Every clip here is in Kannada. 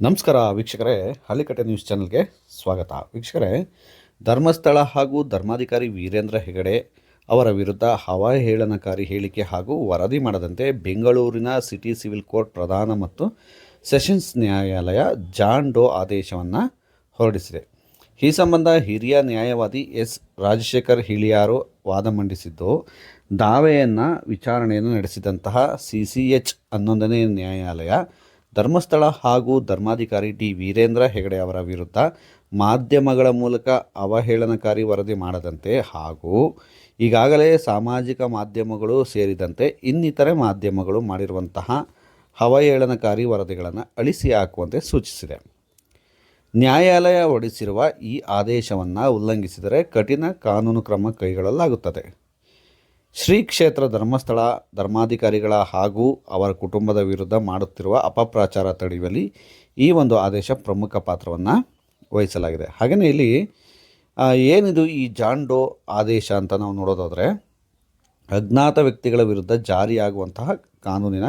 ನಮಸ್ಕಾರ ವೀಕ್ಷಕರೇ, ಹಳ್ಳಿಕಟ್ಟೆ ನ್ಯೂಸ್ ಚಾನಲ್ಗೆ ಸ್ವಾಗತ. ವೀಕ್ಷಕರೇ, ಧರ್ಮಸ್ಥಳ ಹಾಗೂ ಧರ್ಮಾಧಿಕಾರಿ ವೀರೇಂದ್ರ ಹೆಗಡೆ ಅವರ ವಿರುದ್ಧ ಹವಾಹೇಳನಕಾರಿ ಹೇಳಿಕೆ ಹಾಗೂ ವರದಿ ಮಾಡದಂತೆ ಬೆಂಗಳೂರಿನ ಸಿಟಿ ಸಿವಿಲ್ ಕೋರ್ಟ್ ಪ್ರಧಾನ ಮತ್ತು ಸೆಷನ್ಸ್ ನ್ಯಾಯಾಲಯ ಜಾನ್ ಡೋ ಆದೇಶವನ್ನು ಹೊರಡಿಸಿದೆ. ಈ ಸಂಬಂಧ ಹಿರಿಯ ನ್ಯಾಯವಾದಿ ಎಸ್ ರಾಜಶೇಖರ್ ಹಿಳಿಯಾರು ವಾದ ಮಂಡಿಸಿದ್ದು, ದಾವೆಯನ್ನು ವಿಚಾರಣೆಯನ್ನು ನಡೆಸಿದಂತಹ ಸಿ ಸಿ ಎಚ್ ಹನ್ನೊಂದನೇ ನ್ಯಾಯಾಲಯ ಧರ್ಮಸ್ಥಳ ಹಾಗೂ ಧರ್ಮಾಧಿಕಾರಿ ಡಿ ವೀರೇಂದ್ರ ಹೆಗಡೆ ಅವರ ವಿರುದ್ಧ ಮಾಧ್ಯಮಗಳ ಮೂಲಕ ಅವಹೇಳನಕಾರಿ ವರದಿ ಮಾಡದಂತೆ ಹಾಗೂ ಈಗಾಗಲೇ ಸಾಮಾಜಿಕ ಮಾಧ್ಯಮಗಳು ಸೇರಿದಂತೆ ಇನ್ನಿತರೆ ಮಾಧ್ಯಮಗಳು ಮಾಡಿರುವಂತಹ ಅವಹೇಳನಕಾರಿ ವರದಿಗಳನ್ನು ಅಳಿಸಿ ಹಾಕುವಂತೆ ಸೂಚಿಸಿದೆ. ನ್ಯಾಯಾಲಯ ಹೊರಡಿಸಿರುವ ಈ ಆದೇಶವನ್ನು ಉಲ್ಲಂಘಿಸಿದರೆ ಕಠಿಣ ಕಾನೂನು ಕ್ರಮ ಕೈಗೊಳ್ಳಲಾಗುತ್ತದೆ. ಶ್ರೀ ಕ್ಷೇತ್ರ ಧರ್ಮಸ್ಥಳ ಧರ್ಮಾಧಿಕಾರಿಗಳ ಹಾಗೂ ಅವರ ಕುಟುಂಬದ ವಿರುದ್ಧ ಮಾಡುತ್ತಿರುವ ಅಪಪ್ರಚಾರ ತಡೆಯುವಲ್ಲಿ ಈ ಒಂದು ಆದೇಶ ಪ್ರಮುಖ ಪಾತ್ರವನ್ನು ವಹಿಸಲಾಗಿದೆ. ಹಾಗೆಯೇ ಇಲ್ಲಿ ಏನಿದು ಈ ಜಾಂಡೋ ಆದೇಶ ಅಂತ ನಾವು ನೋಡೋದಾದರೆ, ಅಜ್ಞಾತ ವ್ಯಕ್ತಿಗಳ ವಿರುದ್ಧ ಜಾರಿಯಾಗುವಂತಹ ಕಾನೂನಿನ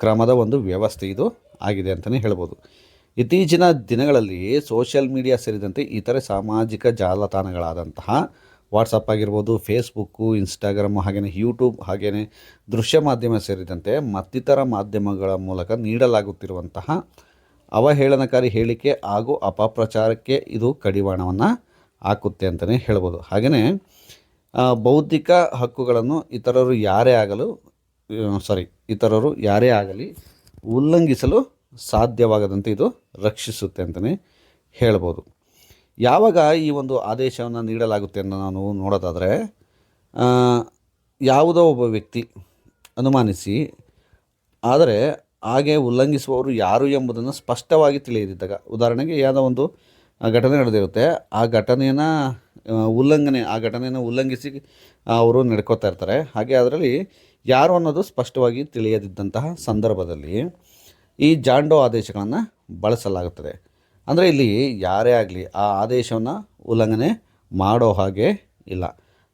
ಕ್ರಮದ ಒಂದು ವ್ಯವಸ್ಥೆ ಇದು ಆಗಿದೆ ಅಂತಲೇ ಹೇಳ್ಬೋದು. ಇತ್ತೀಚಿನ ದಿನಗಳಲ್ಲಿ ಸೋಷಿಯಲ್ ಮೀಡಿಯಾ ಸೇರಿದಂತೆ ಇತರೆ ಸಾಮಾಜಿಕ ಜಾಲತಾಣಗಳಾದಂತಹ ವಾಟ್ಸಪ್ ಆಗಿರ್ಬೋದು ಫೇಸ್ಬುಕ್ಕು ಇನ್ಸ್ಟಾಗ್ರಾಮು ಹಾಗೆಯೇ ಯೂಟ್ಯೂಬ್ ಹಾಗೆಯೇ ದೃಶ್ಯ ಮಾಧ್ಯಮ ಸೇರಿದಂತೆ ಮತ್ತಿತರ ಮಾಧ್ಯಮಗಳ ಮೂಲಕ ನೀಡಲಾಗುತ್ತಿರುವಂತಹ ಅವಹೇಳನಕಾರಿ ಹೇಳಿಕೆ ಹಾಗೂ ಅಪಪ್ರಚಾರಕ್ಕೆ ಇದು ಕಡಿವಾಣವನ್ನು ಹಾಕುತ್ತೆ ಅಂತಲೇ ಹೇಳ್ಬೋದು. ಹಾಗೆಯೇ ಬೌದ್ಧಿಕ ಹಕ್ಕುಗಳನ್ನು ಇತರರು ಯಾರೇ ಆಗಲು ಸಾರಿ ಇತರರು ಯಾರೇ ಆಗಲಿ ಉಲ್ಲಂಘಿಸಲು ಸಾಧ್ಯವಾಗದಂತೆ ಇದು ರಕ್ಷಿಸುತ್ತೆ ಅಂತಲೇ ಹೇಳ್ಬೋದು. ಯಾವಾಗ ಈ ಒಂದು ಆದೇಶವನ್ನು ನೀಡಲಾಗುತ್ತೆ ಅಂತ ನಾನು ನೋಡೋದಾದರೆ ಯಾವುದೋ ಒಬ್ಬ ವ್ಯಕ್ತಿ ಅನುಮಾನಿಸಿ, ಆದರೆ ಹಾಗೆ ಉಲ್ಲಂಘಿಸುವವರು ಯಾರು ಎಂಬುದನ್ನು ಸ್ಪಷ್ಟವಾಗಿ ತಿಳಿಯದಿದ್ದಾಗ, ಉದಾಹರಣೆಗೆ ಯಾವುದೋ ಒಂದು ಘಟನೆ ನಡೆದಿರುತ್ತೆ, ಆ ಘಟನೆಯನ್ನು ಉಲ್ಲಂಘನೆ, ಆ ಘಟನೆಯನ್ನು ಉಲ್ಲಂಘಿಸಿ ಅವರು ನಡ್ಕೋತಾ ಇರ್ತಾರೆ. ಹಾಗೆ ಅದರಲ್ಲಿ ಯಾರು ಅನ್ನೋದು ಸ್ಪಷ್ಟವಾಗಿ ತಿಳಿಯದಿದ್ದಂತಹ ಸಂದರ್ಭದಲ್ಲಿ ಈ ಜಾಂಡೋ ಆದೇಶಗಳನ್ನು ಬಳಸಲಾಗುತ್ತದೆ. ಅಂದರೆ ಇಲ್ಲಿ ಯಾರೇ ಆಗಲಿ ಆ ಆದೇಶವನ್ನು ಉಲ್ಲಂಘನೆ ಮಾಡೋ ಹಾಗೆ ಇಲ್ಲ.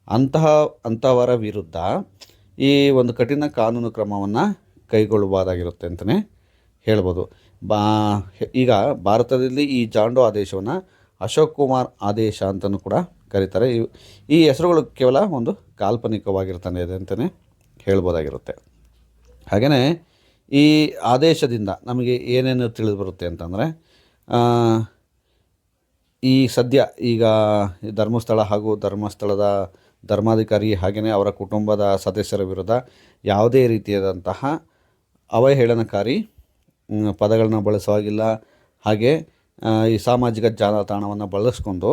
ಅಂತಹ ಅಂಥವರ ವಿರುದ್ಧ ಈ ಒಂದು ಕಠಿಣ ಕಾನೂನು ಕ್ರಮವನ್ನು ಕೈಗೊಳ್ಳಬಹುದಾಗಿರುತ್ತೆ ಅಂತಲೇ ಹೇಳ್ಬೋದು. ಬಾ, ಈಗ ಭಾರತದಲ್ಲಿ ಈ ಜಾಂಡೋ ಆದೇಶವನ್ನು ಅಶೋಕ್ ಕುಮಾರ್ ಆದೇಶ ಅಂತಲೂ ಕೂಡ ಕರೀತಾರೆ. ಈ ಹೆಸರುಗಳು ಕೇವಲ ಒಂದು ಕಾಲ್ಪನಿಕವಾಗಿರ್ತಾನೆ ಇದೆ ಅಂತಲೇ ಹೇಳ್ಬೋದಾಗಿರುತ್ತೆ. ಹಾಗೆಯೇ ಈ ಆದೇಶದಿಂದ ನಮಗೆ ಏನೇನು ತಿಳಿದು ಬರುತ್ತೆ ಅಂತಂದರೆ ಈ ಸದ್ಯ ಈಗ ಧರ್ಮಸ್ಥಳ ಹಾಗೂ ಧರ್ಮಸ್ಥಳದ ಧರ್ಮಾಧಿಕಾರಿ ಹಾಗೆಯೇ ಅವರ ಕುಟುಂಬದ ಸದಸ್ಯರ ವಿರುದ್ಧ ಯಾವುದೇ ರೀತಿಯಾದಂತಹ ಅವಹೇಳನಕಾರಿ ಪದಗಳನ್ನು ಬಳಸುವಾಗಿಲ್ಲ. ಹಾಗೆ ಈ ಸಾಮಾಜಿಕ ಜಾಲತಾಣವನ್ನು ಬಳಸ್ಕೊಂಡು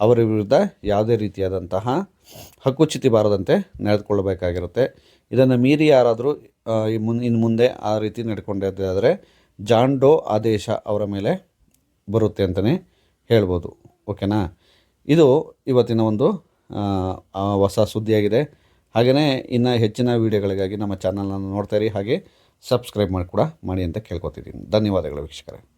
ಅವರ ವಿರುದ್ಧ ಯಾವುದೇ ರೀತಿಯಾದಂತಹ ಹಕ್ಕುಚ್ಯುತಿ ಬಾರದಂತೆ ನಡೆದುಕೊಳ್ಳಬೇಕಾಗಿರುತ್ತೆ. ಇದನ್ನು ಮೀರಿ ಯಾರಾದರೂ ಈ ಮುನ್ ಇನ್ನು ಮುಂದೆ ಆ ರೀತಿ ನಡ್ಕೊಂಡಿದ್ದಾದರೆ ಜಾನ್ ಆದೇಶ ಅವರ ಮೇಲೆ ಬರುತ್ತೆ ಅಂತಲೇ ಹೇಳ್ಬೋದು. ಓಕೆನಾ? ಇದು ಇವತ್ತಿನ ಒಂದು ಹೊಸ ಸುದ್ದಿಯಾಗಿದೆ. ಹಾಗೆಯೇ ಇನ್ನು ಹೆಚ್ಚಿನ ವೀಡಿಯೋಗಳಿಗಾಗಿ ನಮ್ಮ ಚಾನಲನ್ನು ನೋಡ್ತಾ ಇರಿ. ಹಾಗೆ ಸಬ್ಸ್ಕ್ರೈಬ್ ಮಾಡಿ ಕೂಡ ಮಾಡಿ ಅಂತ ಕೇಳ್ಕೊತಿದ್ದೀನಿ. ಧನ್ಯವಾದಗಳು ವೀಕ್ಷಕರೇ.